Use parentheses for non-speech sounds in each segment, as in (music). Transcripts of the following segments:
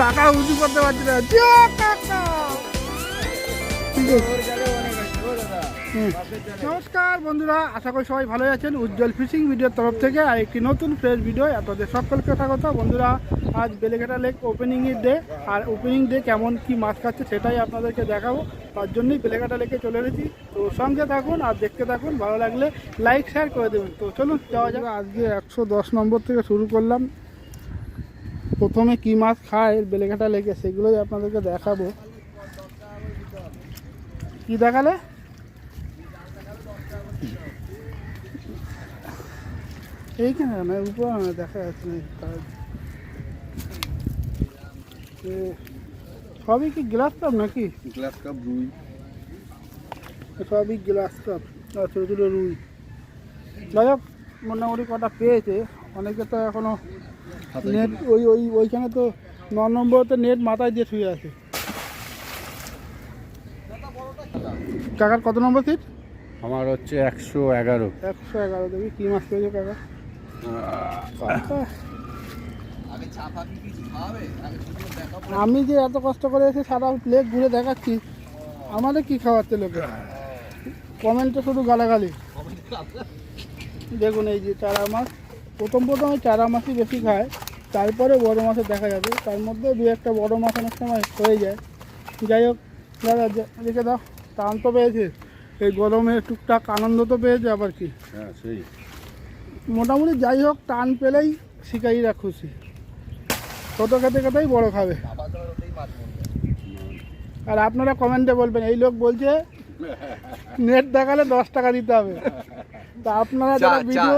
কাকা উঁচু করতে পারছি না। নমস্কার বন্ধুরা, আশা করি সবাই ভালো আছেন। উজ্জ্বল ফিশিং ভিডিওর তরফ থেকে আর একটি নতুন ফ্রেশ ভিডিও আপনাদের সকলকে স্বাগত। বন্ধুরা, আজ বেলেঘাটা লেক ওপেনিংয়ের ডে আর ওপেনিং ডে কেমন, কি মাছ খাচ্ছে সেটাই আপনাদেরকে দেখাবো। তার জন্যই বেলেঘাটা লেকে চলে এসেছি। তো সঙ্গে থাকুন আর দেখতে থাকুন। ভালো লাগলে লাইক শেয়ার করে দেবেন। তো চলুন, যাওয়া যাবে আজকে একশো দশ নম্বর থেকে শুরু করলাম। প্রথমে কি মাছ খায় বেলেঘাটা লেকে সেগুলোই আপনাদেরকে দেখাবো। কি দেখালে? এইখানে না উপরে দেখা যাচ্ছে না সবই কি গ্লাস কাপ নাকি? গ্লাস কাপ রুই। সবই গ্লাস কাপ আর ছোটো ছোটো রুই। যাই হোক মোটামুটি কটা পেয়েছে অনেকে তো এখনও নেট ওই ওই ওইখানে তো ন নম্বরতে নেট মাথায় দিয়ে শুয়ে আছে। কাকার কত নম্বর সিট আমার হচ্ছে একশো এগারো। একশো এগারো দেখি কী মাছ পেয়েছে কাকা। আমি যে এত কষ্ট করে এসে সারা প্লেট ঘুরে দেখাচ্ছি আমাদের কি খাওয়াচ্ছে লোকে? কমেন্টে শুধু গালাগালি। দেখুন এই যে চারা মাছ। প্রথম প্রথমে চারা মাছই বেশি খায় তারপরে বড় মাছের দেখা যাবে। তার মধ্যে দু একটা বড় মাছ অনেক সময় হয়ে যায়। যাই হোক দাদা রেখে দাও টান তো পেয়েছে। এই গরমে টুকটাক আনন্দ তো পেয়েছে আবার কি। হ্যাঁ সেই। মোটামুটি যাই হোক টান পেলেই শিকারীরা খুশি। ছোটো খেতে খেতেই বড় খাবে। আর আপনারা কমেন্টে বলবেন এই লোক বলছে (laughs) নেট দেখালে দশ টাকা দিতে হবে। তা আপনারা যারা ভিডিও।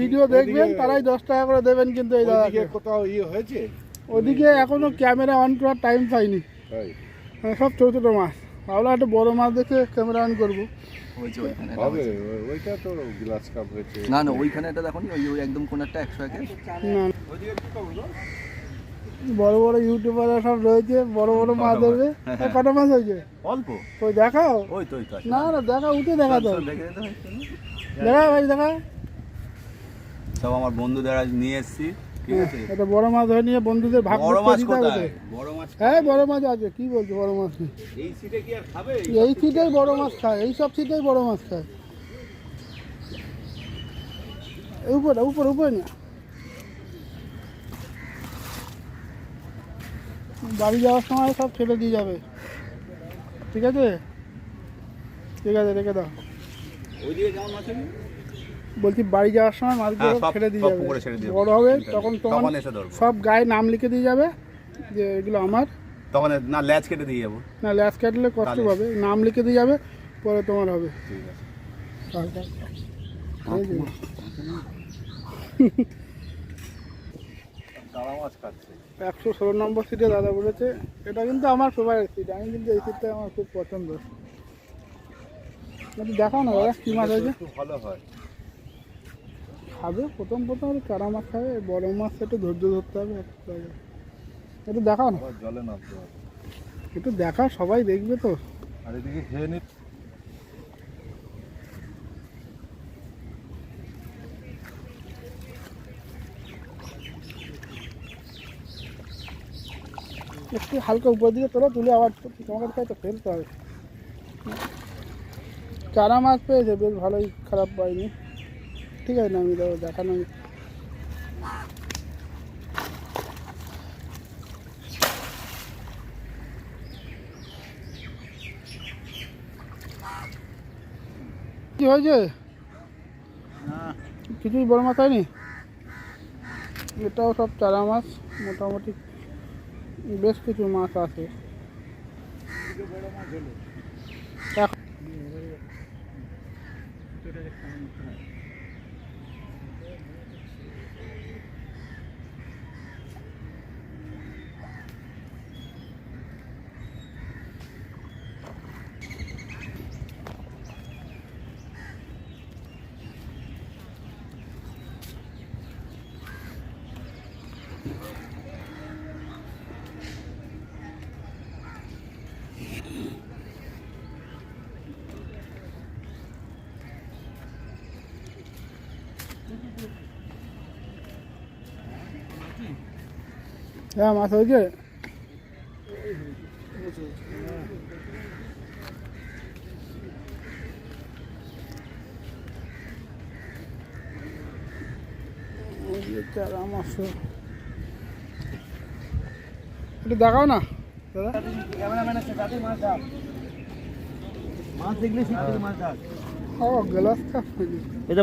ভিডিও দেখবেন তারাই দশ টাকা করে দেবেন কিন্তু এই দাদাকে। কোথাও ইয়ে হয়েছে? ওদিকে এখনও ক্যামেরা অন করার টাইম পাইনি। হ্যাঁ, সব ছোটো ছোটো মাছ। ভাবলাম একটা বড় মাছ দেখে ক্যামেরা অন করব। ওইটা তো গ্লাস কাপ হয়েছে। না না ওইখানে একটা দেখো নি, ওই ওই একদম কোন একটা একশো একে না বড় বড় ইউটিউবাররা সব রয়েছে বড় বড় মাছ ধরবে। হ্যাঁ, কটা মাছ হয়েছে? অল্প। ওই দেখাও। ওই তো না না দেখা উঠে দেখা তো। দেখে হয়। ভাই দেখা সব আমার বন্ধুদের আজ নিয়ে এসেছি আছে? এটা বড় মাছ ধরে নিয়ে বন্ধুদের ভাগ বড় মাছ কোথায়? বড় মাছ হ্যাঁ বড় মাছ আছে কি বলছো বড় মাছ? এই সিটে কি আর খাবে? এই সিটেই বড় মাছ খায় এই সব সিটেই বড় মাছ খায়। উপরে উপরে উপরে না। বাড়ি যাওয়ার সময় সব ছেড়ে দিয়ে যাবে। ঠিক আছে? ঠিক আছে রেখে দাও? বলছি বাড়ি যাওয়ার সময় মাছগুলো হ্যাঁ, ছেড়ে দিয়ে যাবে। বড় হবে তখন তখন সব গায়ে নাম লিখে দিয়ে যাবে যে এগুলো আমার। তখন না ল্যাচ কেটে দিয়ে যাব। না ল্যাস কাটলে কষ্ট পাবে। নাম লিখে দিয়ে যাবে পরে তোমার হবে। ঠিক আছে। হালকা। এই যে, তারা মাছ খাচ্ছে একশো ষোলো নম্বর সিটে দাদা বলেছে। এটা কিন্তু আমার ফেভারিট সিট আমি কিন্তু এই সিটটা আমার খুব পছন্দ। দেখাও না দাদা কী মাছ হয়েছে ভালো হয়। খাবে? প্রথম প্রথম চারা মাছ খাবে বড় মাছ একটু ধৈর্য ধরতে হবে একটু দেখাও না। জলে নামতে হবে। একটু দেখাও সবাই দেখবে তো। আর এদিকে খেয়ে নি। একটু হালকা উপর দিকে তোলা তুলে আবার তোমাকে তো ফেলতে হবে। চারা মাছ পেয়েছে বেশ ভালোই খারাপ পাইনি ঠিক আছে নামিয়ে দেবো দেখানো কি হয়েছে? কিছুই বড় মাছ হয়নি? এটাও সব চারা মাছ মোটামুটি। বেশ কিছু মাছ আছে এখন- হ্যাঁ মাছ হয়েছে একটু দেখাও না। দাদা? মাছ দেখলে শিখতে মাছ ডাক ও গ্লাস কাপ এটা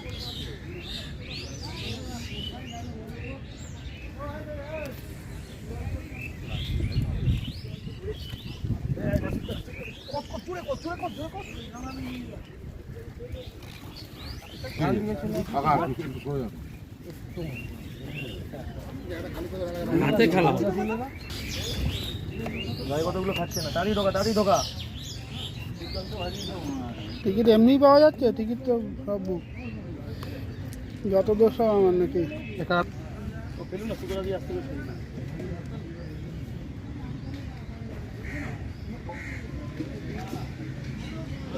হাতে খেলা। গায়ে কতগুলো খাচ্ছে না তাড়ি ঢোকা তাড়ি ঢোকা টিকিট এমনিই পাওয়া যাচ্ছে টিকিট তো সব বুক যত দোষ সব আমার নাকি। একা।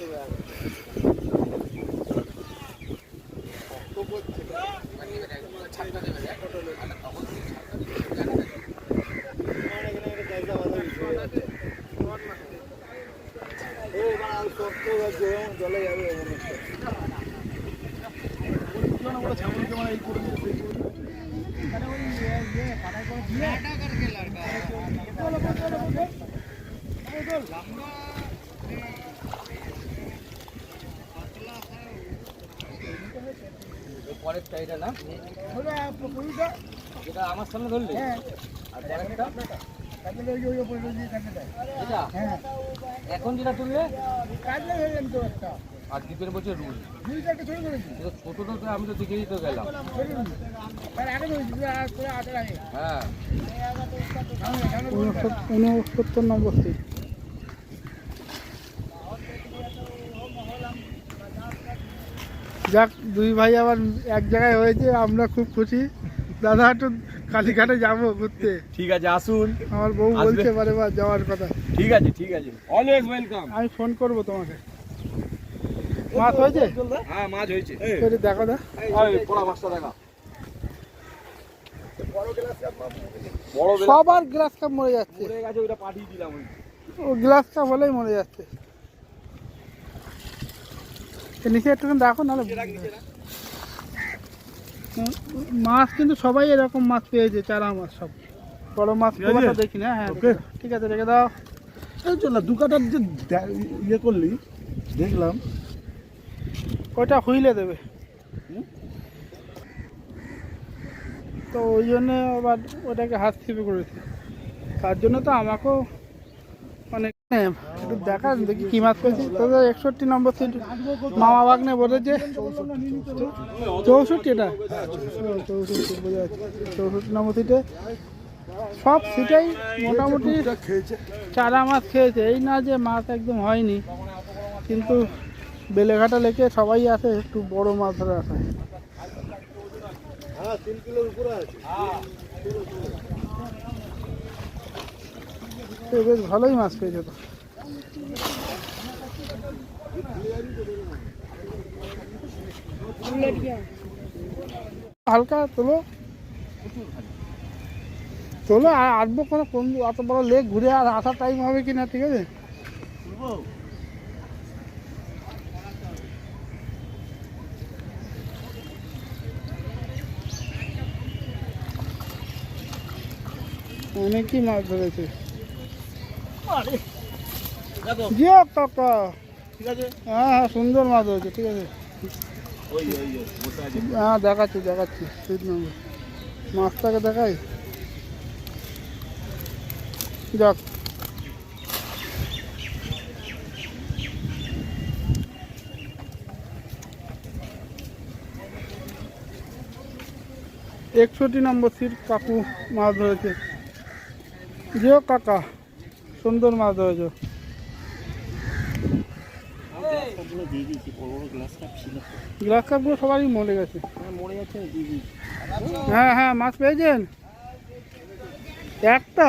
ফেলুন না সুতরা দিয়ে আসতে পরের টাইটা না? যেটা আমার সামনে ধরলি? আর পরেরটা? এটা? এখন যেটা তুললে? আর দ্বীপের বছর রুল। ছোটটা তো আমি তো দেখেই তো গেলাম। হ্যাঁ। উনসত্তর উনসত্তর নম্বর যাক দুই ভাই আবার এক জায়গায় হয়েছে আমরা খুব খুশি। দাদা একটু কালীঘাটে যাব ঘুরতে। ঠিক আছে আসুন। আমার বউ। বলতে পারে বা যাওয়ার কথা। ঠিক আছে ঠিক আছে। অলওয়েজ ওয়েলকাম আমি ফোন করব তোমাকে। মাছ হয়েছে? হ্যাঁ মাছ হয়েছে। দেখো দা পড়া মাছটা দেখা। সবার গ্লাস কাপ মরে যাচ্ছে। গেছে পাঠিয়ে দিলাম ও গ্লাস কাপ হলেই মরে যাচ্ছে। নিচে একটুখানি দেখো নাহলে মাছ কিন্তু সবাই এরকম মাছ পেয়েছে চারা মাছ সব। বড় মাছ দেখি না হ্যাঁ ঠিক আছে রেখে দাও। এই চল দু কাটার যে ইয়ে করলি দেখলাম। ওইটা হুইলে দেবে। তো ওই জন্য আবার ওটাকে হাত ছিপে করেছে। তার জন্য তো আমাকেও অনেক হ্যাঁ, একটু দেখা দেখি কি মাছ পেয়েছি তোদের একষট্টি নম্বর সিট মামা বাগনে বলেছে। চৌষট্টি এটা? চৌষট্টি চৌষট্টি নম্বর সিটে। সব সিটেই মোটামুটি চারা মাছ খেয়েছে। এই না যে মাছ একদম হয়নি, কিন্তু বেলেঘাটা লেকে সবাই আসে একটু বড় মাছ ধরে আসে বেশ ভালোই মাছ পেয়েছে তো। হালকা তোলো তোলো আর আসব কোনো কোন অত বড় লেক ঘুরে আর আসার টাইম হবে কি না ঠিক আছে? অনেকই মাছ ধরেছে। জিও কাকা ঠিক আছে। হ্যাঁ হ্যাঁ সুন্দর মাছ ধরেছে ঠিক আছে ওই ওই ওই বসে আছে হ্যাঁ দেখাচ্ছি দেখাচ্ছি। সিট নম্বর মাছটাকে দেখাই। যাক। একষট্টি নম্বর সিট, কাকু মাছ ধরেছে। জিও কাকা, সুন্দর মাছ ধরেছে। গ্লাস কাপগুলো সবারই মরে গেছে। হ্যাঁ হ্যাঁ মাছ পেয়েছেন? একটা?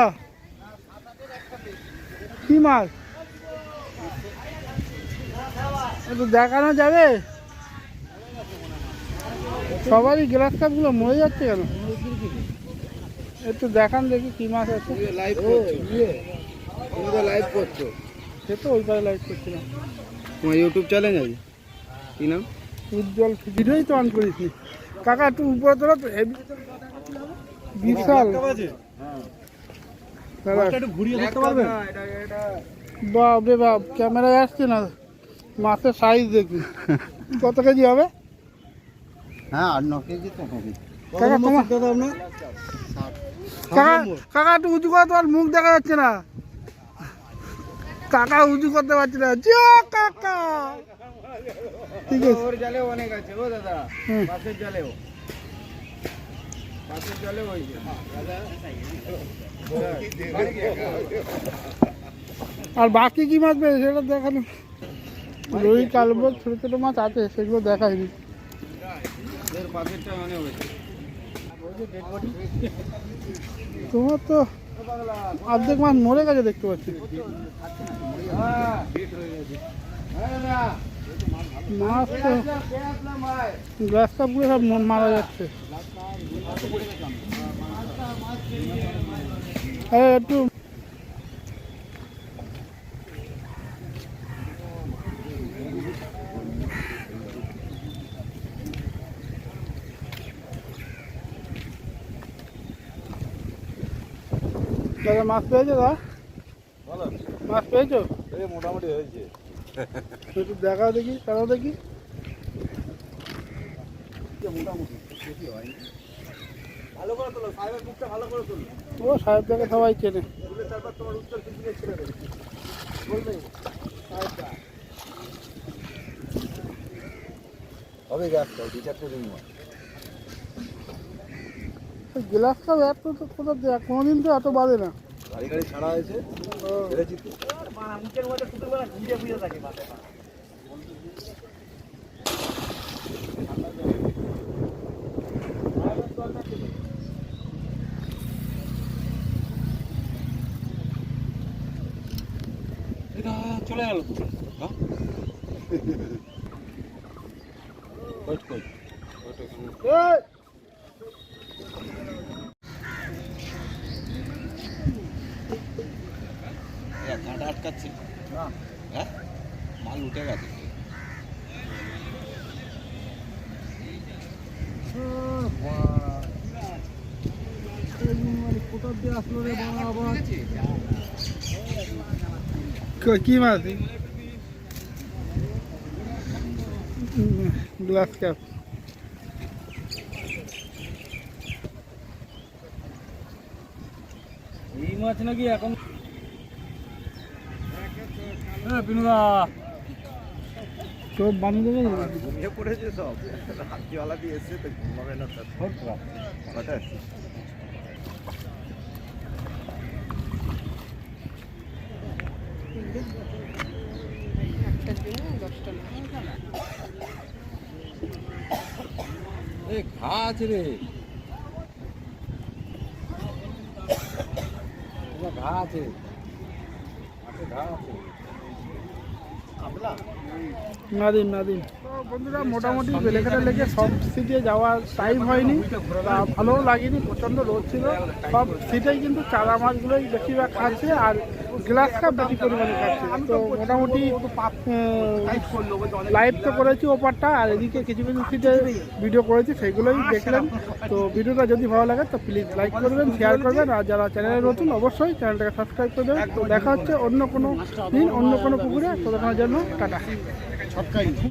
কি মাছ? একটু দেখানো যাবে? সবারই গ্লাস কাপগুলো মরে যাচ্ছে কেন? একটু দেখান দেখি কি মাছ আছে। লাইভ করছ। লাইভ করছ সে তো ওই পারে লাইট করছিলাম। তোমার ইউটিউব চ্যানেল আছে? কি নাম? উজ্জ্বল ভিডিওই তো অন করিস নি কাকা একটু উপরে তোলা তো বিশাল। বাপ রে বাপ ক্যামেরায় আসছে না। মাছের সাইজ দেখি কত কেজি হবে? হ্যাঁ আট ন কেজি তো হবে। কাকা তোমার কাকা কাকা একটু উঁচু করে তোমার মুখ দেখা যাচ্ছে না। কাকা উঁচু করতে পারছে না। জিও কাকা। ঠিক আছে। ওর জালে অনেক আছে ও দাদা। পাশের জালেও। পাশের জালে ওই। আর বাকি কি মাছ পেয়েছে সেটা দেখানো। রুই কালবোট ছোটো ছোটো মাছ আছে সেগুলো অনেক হয়েছে। তোমার তো অর্ধেক মাছ মরে গেছে দেখতে পাচ্ছি। মাছ তো সব মারা যাচ্ছে। একটু দাদা মাছ পেয়েছ দাদা? বলো। মাছ পেয়েছ? এই মোটামুটি হয়েছে। একটু দেখাও দেখি তারাও দেখি। মোটামুটি বেশি হয়নি। ভালো করে তোলো সাহেবের মুখটা ভালো করে তোলো। ও সাহেব থেকে সবাই চেনে। তারপর তোমার উত্তর কিছু ছেড়ে দেবে। বলবে সাহেবটা। হবে গ্যাসটা দু চারটে দিন গ্লাস কাপ এত তো কোথাও দেখ কোনোদিন তো এত বাদে না। গাড়ি গাড়ি ছাড়া হয়েছে? চলে গেল কই আটকাচ্ছে। হ্যাঁ? মাল উঠে গেছে। কি মাছ গ্লাস কাপ এই মাছ নাকি এখন সব বানিয়ে ঘুমিয়ে পড়েছে সব। দিয়ে এসছে তো ঘুমাবে না তার। কথা এই ঘা আছে রে। ঘা আছে। ঘা আছে। নাদিম নাদিম। বন্ধুরা, মোটামুটি বেলেঘাটা লেগে সব সিটে যাওয়ার টাইম হয়নি। ভালোও লাগেনি, প্রচণ্ড রোদ ছিল। সব সিটেই কিন্তু চারা মাছগুলোই বেশিরভাগ খাচ্ছে। আর গ্লাস কাপ বেশি পরিমাণে খাচ্ছে। তো মোটামুটি লাইভ তো করেছি ওপারটা, আর এদিকে কিছু কিছু সিটে ভিডিও করেছি, সেগুলোই দেখলেন। তো ভিডিওটা যদি ভালো লাগে, তো প্লিজ লাইক করবেন শেয়ার করবেন, আর যারা চ্যানেলে নতুন, অবশ্যই চ্যানেলটাকে সাবস্ক্রাইব করবেন দেখা হচ্ছে অন্য কোনো দিন, অন্য কোনো পুকুরে। দেখানোর জন্য টাটা।